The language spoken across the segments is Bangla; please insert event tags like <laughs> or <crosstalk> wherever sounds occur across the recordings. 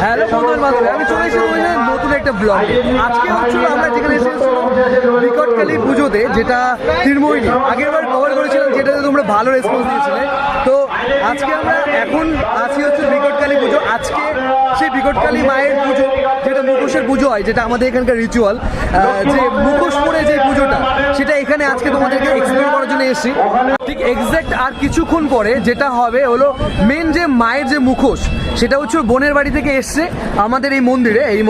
হ্যালো বন্ধুর মাধ্যমে আমি চলে এসেছি একটা ব্লগ আজকে হচ্ছিল আমরা যেখানে এসেছিলাম বিকটকালী পুজোতে, যেটা তিরমোহিনী। আগের বার কভার করেছিলাম যেটাতে তোমরা ভালো রেসপন্স দিয়েছিলে। তো আজকে আমরা এখন আছি হচ্ছে বিকটকালী পুজো। আজকে সেই বিকটকালী মায়ের পুজো, যেটা মুখোশের পুজো হয়, যেটা আমাদের এখানকার রিচুয়াল যে মুখোশ পরে যে পুজোটা, সেটা এখানে আজকে তোমাদেরকে এক্সপ্লেন করার জন্য এসেছি। ঠিক এক্স্যাক্ট আর কিছুক্ষণ পরে যেটা হবে হলো মেন যে মায়ের যে মুখোশ, সেটা হচ্ছে বোনের বাড়ি থেকে এসছে আমাদের এই মন্দিরে, এই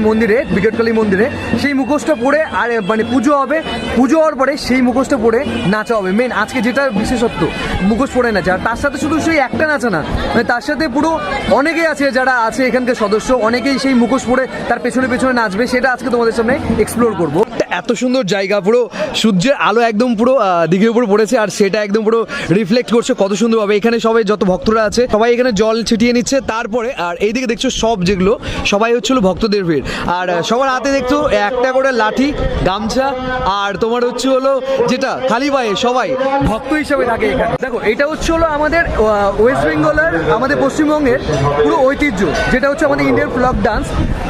এই মন্দিরে, বিকটকালী মন্দিরে, সেই মুখোশটা পরে আর মানে পুজো হবে। পুজো হওয়ার পরে সেই মুখোশটা পরে নাচা হবে। মেন আজকে যেটা বিশেষত্ব, মুখোশ পরে নাচা। আর তার সাথে শুধু সেই একটা নাচা না মানে তার সাথে পুরো অনেকেই আছে যারা আছে এখানকার সদস্য, অনেকেই সেই মুখোশ পরে তার পেছনে পেছনে নাচবে, সেটা আজকে তোমাদের সামনে এক্সপ্লোর করব। এত সুন্দর জায়গা, পুরো সূর্যের আলো একদম পুরো দিঘির উপর পড়েছে, আর সেটা একদম পুরো রিফ্লেক্ট করছে কত সুন্দরভাবে। এখানে সবাই যত ভক্তরা আছে, সবাই এখানে জল ছিটিয়ে নিচ্ছে। তারপরে, আর এইদিকে দেখছ সব যেগুলো, সবাই হচ্ছিল ভক্তদের ভিড়। আর সবার হাতে দেখছ একটা করে লাঠি, গামছা, আর তোমার হচ্ছে হলো যেটা, খালি পায়ে সবাই ভক্ত হিসাবে থাকে এখানে। দেখো, এটা হচ্ছে হলো আমাদের ওয়েস্ট বেঙ্গলের আমাদের পশ্চিমবঙ্গের পুরো ঐতিহ্য, যেটা হচ্ছে আমাদের ইন্ডিয়ান ফ্লক ডান্স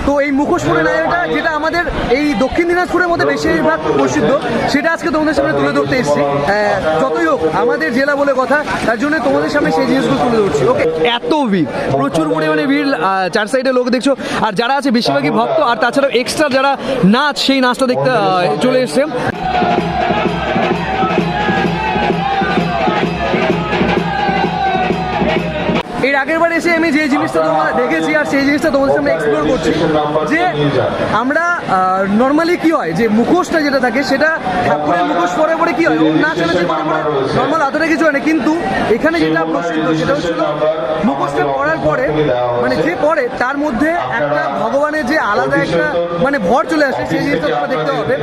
তো এই মুখোশ পরে নাচটা যেটা আমাদের এই দক্ষিণ দিনাজপুরের মধ্যে বেশিরভাগ প্রসিদ্ধ, সেটা আজকে তোমাদের সামনে তুলে ধরতে এসেছি। যতই হোক, আমাদের জেলা বলে কথা, তার জন্য তোমাদের সামনে সেই জিনিসগুলো তুলে ধরছি ওকে এত ভিড়, প্রচুর পরিমাণে ভিড় চার সাইডে লোক দেখছ, আর যারা আছে বেশিরভাগই ভক্ত, আর তাছাড়াও এক্সট্রা যারা নাচ, সেই নাচটা দেখতে চলে এসছে। এর আগের বার এসে আমি যে জিনিসটা তোমরা দেখেছি আর সেই জিনিসটা তোমাদের সামনে এক্সপ্লোর করছি যে আমরা নর্মালি কি হয় যে মুখোশটা যেটা থাকে সেটা ঠাকুরের মুখোশ পরে পরে কি হয়? না চলে যে নর্মাল এতটা কিছু হয় না কিন্তু এখানে যেটা প্রসিদ্ধ সেটা হচ্ছে মুখোশটা পরার পরে মানে যে পরে তার মধ্যে একটা ভগবানের যে আলাদা একটা মানে ভর চলে আসে সেই জিনিসটা তোমরা দেখতে হবে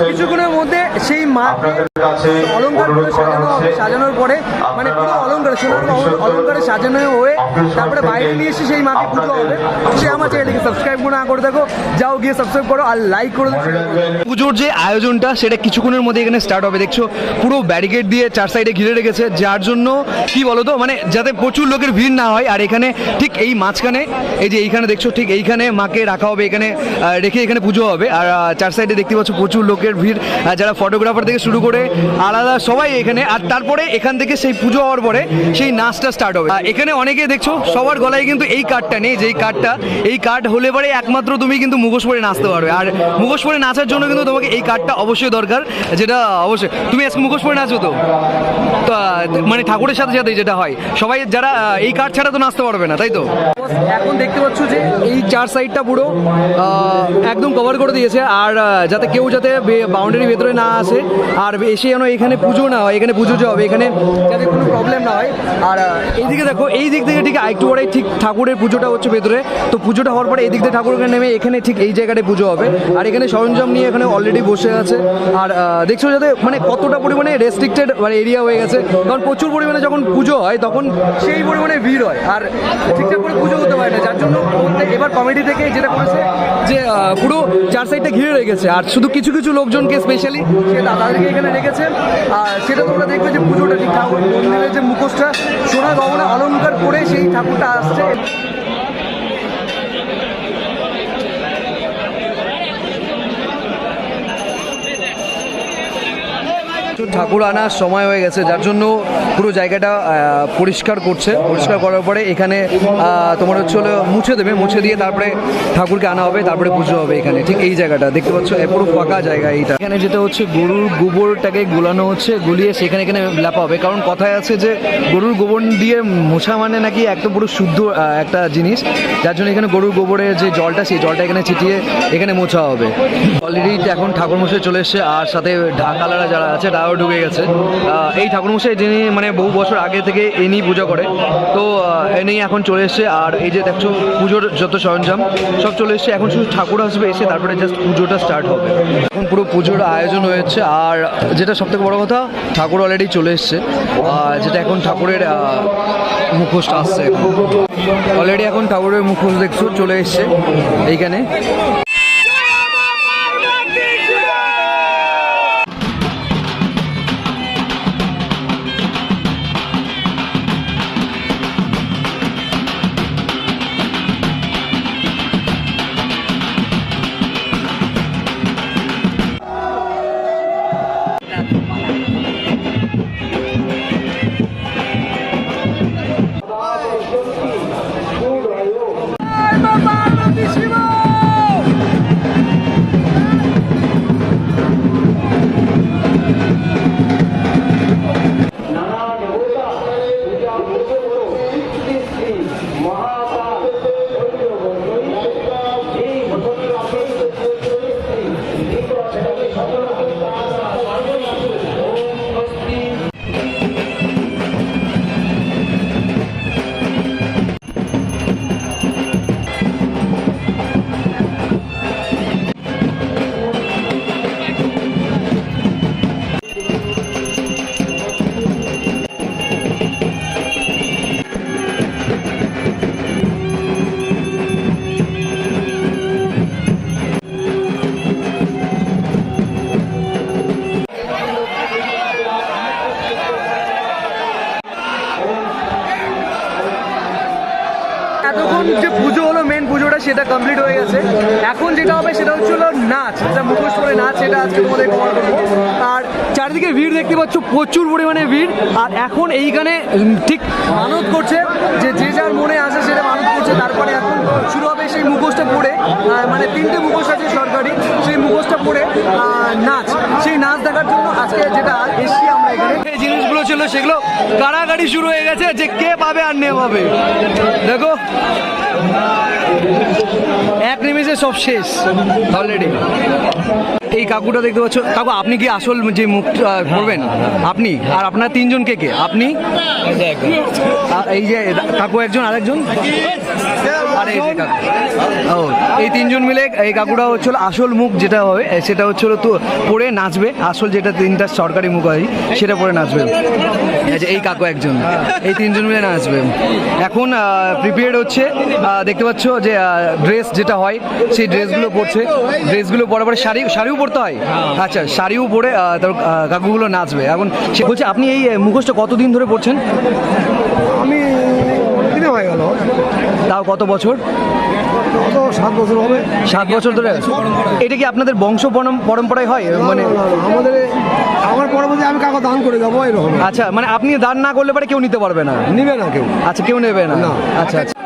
কিছুক্ষণের মধ্যে সেই মাকে করে সাজানোর পরে মানে পুরো অলঙ্কার সোনার অলঙ্কারে সাজানো হয়ে তারপরে বাইরে নিয়ে এসে সেই মাকে পুজো হবে। সে আমার চ্যানেলকে সাবস্ক্রাইব না করে দেখো। যাও গিয়ে সাবস্ক্রাইব করো আর লাইক করে পুজোর যে আয়োজনটা সেটা কিছুক্ষণের মধ্যে এখানে স্টার্ট হবে। দেখছ পুরো ব্যারিকেড দিয়ে চার সাইডে ঘিরে রেখেছে। যার জন্য কি বলতো মানে যাতে প্রচুর লোকের ভিড় না হয় আর এখানে ঠিক এই মাঝখানে এই যে এইখানে দেখছ ঠিক এইখানে মাকে রাখা হবে এখানে রেখে এখানে পুজো হবে। আর চার সাইডে দেখতে পাচ্ছ প্রচুর লোকের ভিড়। আর যারা ফটোগ্রাফার থেকে শুরু করে আলাদা সবাই এখানে, আর তারপরে এখান থেকে সেই পুজো হওয়ার পরে সেই নাচটা স্টার্ট হবে। এখানে অনেকে দেখছ, সবার গলায় কিন্তু এই কার্ডটা নেই, যেই কার্ডটা এই কার্ড হলে পরে একমাত্র তুমি কিন্তু মুখোশ পরে নাচতে পারবে। আর মুখোশ পরে নাচার জন্য কিন্তু তোমাকে এই কার্ডটা অবশ্যই দরকার, যেটা অবশ্যই, তুমি আজকে মুখোশ পরে নাচো তো? মানে ঠাকুরের সাথে সাথে যেটা হয়, সবাই যারা এই কার্ড ছাড়া তো নাচতে পারবে না, তাই তো? এখন দেখতে পাচ্ছ যে এই চার সাইডটা পুরো একদম কভার করে দিয়েছে, আর যাতে কেউ যাতে বাউন্ডারির ভেতরে না আসে, আর এসে যেন এখানে পুজো না হয়, এখানে পুজো যে হবে এখানে যাতে কোনো প্রবলেম না হয়। আর এইদিকে দেখো, এই দিক থেকে ঠিক আরেকটু পরে ঠিক ঠাকুরের পুজোটা হচ্ছে ভেতরে। তো পুজোটা হওয়ার পরে এই দিক থেকে ঠাকুরকে নেমে এখানে ঠিক এই জায়গাটায় পুজো হবে। আর এখানে সরঞ্জাম নিয়ে এখানে অলরেডি বসে আছে। আর দেখছ যাতে মানে কতটা পরিমাণে রেস্ট্রিক্টেড মানে এরিয়া হয়ে গেছে। কারণ প্রচুর পরিমাণে যখন পুজো হয়, তখন সেই পরিমাণে ভিড় হয়। আর ঠিকঠাক করে পুজো হতে পারে না। যার জন্য এবার কমিটি থেকে যেটা করেছে যে পুরো চার সাইডটা ঘিরে রেখেছে। আর শুধু কিছু কিছু লোকজনকে স্পেশালি সে তাদেরকে এখানে রেখেছে আর সেটা তোমরা দেখবে যে পুজোটা ঠিক ঠাকুর মন্দিরের যে মুখোশটা, সোনা গহনা অলঙ্কার করে সেই ঠাকুরটা আসছে। ঠাকুর আনার সময় হয়ে গেছে, যার জন্য পুরো জায়গাটা পরিষ্কার করছে। পরিষ্কার করার পরে এখানে তোমার হচ্ছে হলো মুছে দেবে, মুছে দিয়ে তারপরে ঠাকুরকে আনা হবে, তারপরে পুজো হবে এখানে। ঠিক এই জায়গাটা, দেখতে পাচ্ছ পুরো ফাঁকা জায়গা এইটা। এখানে যেটা হচ্ছে গরুর গোবরটাকে গুলানো হচ্ছে, গুলিয়ে সেখানে এখানে লেপা হবে। কারণ কথায় আছে যে, গরুর গোবর দিয়ে মোছা মানে নাকি একটা পুরো শুদ্ধ একটা জিনিস। যার জন্য এখানে গরুর গোবরের যে জলটা, সেই জলটা এখানে ছিটিয়ে এখানে মোছা হবে। অলরেডি এখন ঠাকুর মশাই চলে এসছে, আর সাথে ঢাকালারা যারা আছে তারাও তারাও ঢুকে গেছে। এই ঠাকুরমশাই যিনি মানে বহু বছর আগে থেকে এনি পুজো করে তো এনেই এখন চলে এসছে। আর এই যে দেখছ পুজোর যত সরঞ্জাম সব চলে এসছে। এখন শুধু ঠাকুর আসবে এসে তারপরে জাস্ট পুজোটা স্টার্ট হবে। এখন পুরো পুজোর আয়োজন হয়েছে। আর যেটা সবথেকে বড় কথা ঠাকুর অলরেডি চলে এসছে। যেটা এখন ঠাকুরের আহ, মুখোশটা আসছে অলরেডি এখন ঠাকুরের মুখোশ দেখছ চলে এসছে এইখানে। Wow. সেটা কমপ্লিট হয়ে গেছে। এখন যেটা হবে সেটা হচ্ছে হলো নাচ। যেটা মুখোশ করে নাচ সেটা আজকে তোমাদের কভার করব আর চারিদিকে ভিড় দেখতে পাচ্ছ প্রচুর পরিমাণে ভিড়। আর এখন এইখানে ঠিক মানত করছে যে যে যার মনে আছে সেটা মানত করছে। তারপরে এখন শুরু হবে সেই মুখোশটা আহ, মানে তিনটে মুখোশ আছে সরকারি সেই মুখোশটা আহ, নাচ। সেই নাচ দেখার জন্য আজকে যেটা এসছি আমরা এখানে। যে জিনিসগুলো ছিল সেগুলো কাড়াকাড়ি শুরু হয়ে গেছে যে কে পাবে আর নে পাবে। দেখো। Thank <laughs> you. এক নিমেষে সব শেষ অলরেডি এই কাকুটা দেখতে পাচ্ছ কাকু আপনি কি আসল যে মুখ করবেন আপনি? আর আপনার তিনজন কে কে? আপনি? এই যে কাকু একজন আরেকজন? আর কাকু। ও এই তিনজন মিলে এই কাকুটা হচ্ছিল আসল মুখ যেটা হবে সেটা হচ্ছিল তো পরে নাচবে আসল যেটা তিনটা সরকারি মুখ হয় সেটা পরে নাচবে। এই যে এই কাকু একজন এই তিনজন মিলে নাচবে। এখন প্রিপেয়ার্ড হচ্ছে দেখতে পাচ্ছ যে ড্রেস যেটা হয় সেই ড্রেসগুলো পরছে। ড্রেসগুলো পরে পরে শাড়ি শাড়িও পরতে হয়। আচ্ছা শাড়িও পরে তার কাকুগুলো নাচবে। এখন সে বলছে আপনি এই মুখোশটা কতদিন ধরে পড়ছেন আমি হয়ে গেল। তাও কত বছর? সাত বছর হবে। সাত বছর ধরে। এটা কি আপনাদের বংশ পরম্পরায় হয়? মানে আমাদের আমার পরবর্তী আমি কাকা দান করে যাব এরকম। আচ্ছা মানে আপনি দান না করলে পরে কেউ নিতে পারবে না? নিবে না কেউ। আচ্ছা কেউ নেবে না। না। আচ্ছা আচ্ছা।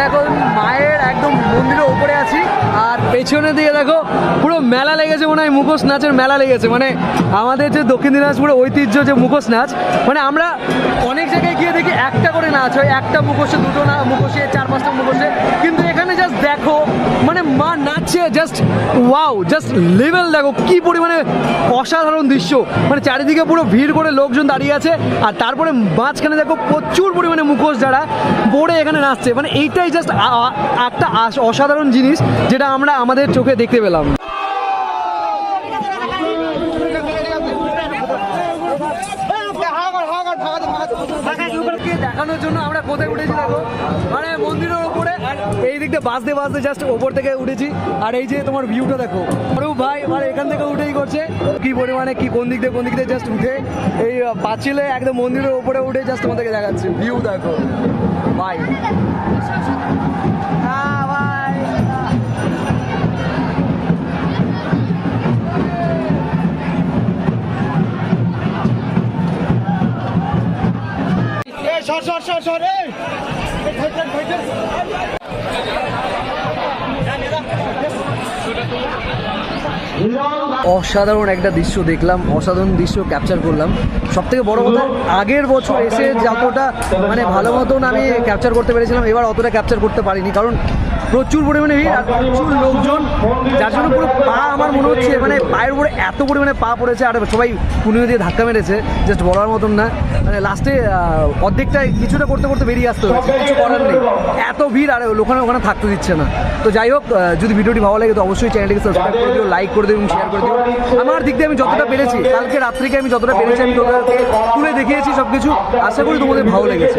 আমরা এখন মায়ের একদম মন্দিরের ওপরে আছি। পিছনে দিয়ে দেখো, পুরো মেলা লেগেছে মনে হয়, মুখোশ নাচের মেলা লেগেছে। মানে আমাদের যে দক্ষিণ দিনাজপুরের ঐতিহ্য যে মুখোশ নাচ মানে আমরা অনেক জায়গায় গিয়ে দেখি একটা করে নাচ হয়, একটা মুখোশে দুটো না, মুখোশে চার পাঁচটা মুখোশে। কিন্তু এখানে জাস্ট দেখো মানে মা নাচছে জাস্ট ওয়াও জাস্ট লেভেল দেখো, কি পরিমাণে অসাধারণ দৃশ্য। মানে চারিদিকে পুরো ভিড় করে লোকজন দাঁড়িয়ে আছে, আর তারপরে মাঝখানে দেখো প্রচুর পরিমাণে মুখোশ যারা পড়ে এখানে নাচছে। মানে এইটাই জাস্ট একটা অসাধারণ জিনিস, যেটা আমরা আমাদের চোখে দেখতে পেলাম। দেখানোর জন্য আমরা কোথায় উঠেছি দেখো? মানে মন্দিরের উপরে এই দিক দিয়ে বাসতে বাসতে জাস্ট ওপর থেকে উঠেছি। আর এই যে তোমার ভিউটা দেখো। ভাই মানে এখান থেকে উঠেই করছে। কি পরিমাণে, কি জাস্ট উঠে। এই পাঁচিলে একদম মন্দিরের উপরে উঠে জাস্ট তোমাদেরকে দেখাচ্ছে। ভিউ দেখো। ভাই অসাধারণ একটা দৃশ্য দেখলাম, অসাধারণ দৃশ্য ক্যাপচার করলাম। সব থেকে বড় কথা, আগের বছর এসে যতটা মানে ভালো মতন আমি ক্যাপচার করতে পেরেছিলাম, এবার অতটা ক্যাপচার করতে পারিনি। কারণ প্রচুর পরিমাণে ভিড় আর প্রচুর লোকজন, যার জন্য পুরো পা আমার মনে হচ্ছে মানে পায়ের উপরে এত পরিমাণে পা পড়েছে আর সবাই পুনিও দিয়ে ধাক্কা মেরেছে জাস্ট বলার মতন না। মানে লাস্টে অর্ধেকটা কিছুটা করতে করতে বেরিয়ে আসতে হয়েছে, কিছু করার নেই। এত ভিড় আর ওখানে ওখানে থাকতে দিচ্ছে না। তো যাই হোক যদি ভিডিওটি ভালো লাগে তো অবশ্যই চ্যানেলটিকে সাবস্ক্রাইব করে দিও লাইক করে দিও এবং শেয়ার করে দিও। আমার দিক দিয়ে আমি যতটা পেরেছি, কালকে রাত্রিকে আমি যতটা পেরেছি আমি তোদেরকে তুলে দেখিয়েছি সব কিছু আশা করি তোমাদের ভালো লেগেছে।